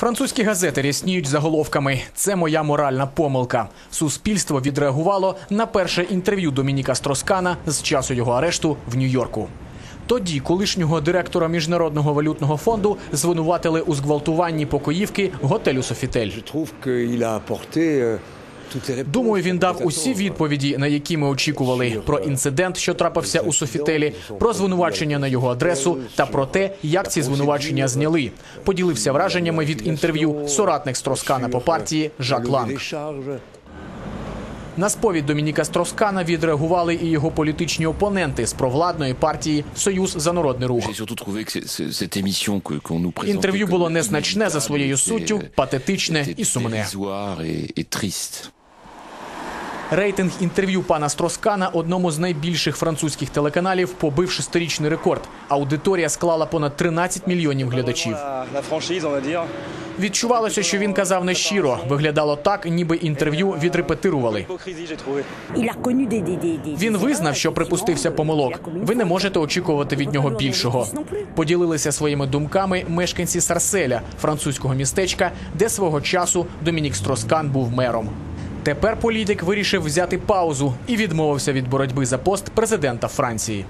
Французькі газети рясніють заголовками. Це моя моральна помилка. Суспільство відреагувало на перше інтерв'ю Домініка Строскана з часу його арешту в Нью-Йорку. Тоді колишнього директора міжнародного валютного фонду звинуватили у зґвалтуванні покоївки готелю Софітель. Думаю, він дав усі відповіді, на які ми очікували: про інцидент, що трапився у Софітелі, про звинувачення на його адресу та про те, як ці звинувачення зняли. Поділився враженнями від інтерв'ю соратник Строскана по партії Жак Ланг. На сповідь Домініка Строскана відреагували і його політичні опоненти з провладної партії Союз за народний рух. Інтерв'ю було незначне за своєю суттю, патетичне і сумне. Рейтинг інтерв'ю пана Строскана одному з найбільших французьких телеканалів побив шестирічний рекорд. Аудиторія склала понад 13 мільйонів глядачів. Відчувалося, що він казав нещиро. Виглядало так, ніби інтерв'ю відрепетирували. Він визнав, що припустився помилок. Ви не можете очікувати від нього більшого. Поділилися своїми думками мешканці Сарселя, французького містечка, де свого часу Домінік Строскан був мером. Тепер політик вирішив взяти паузу і відмовився від боротьби за пост президента Франції.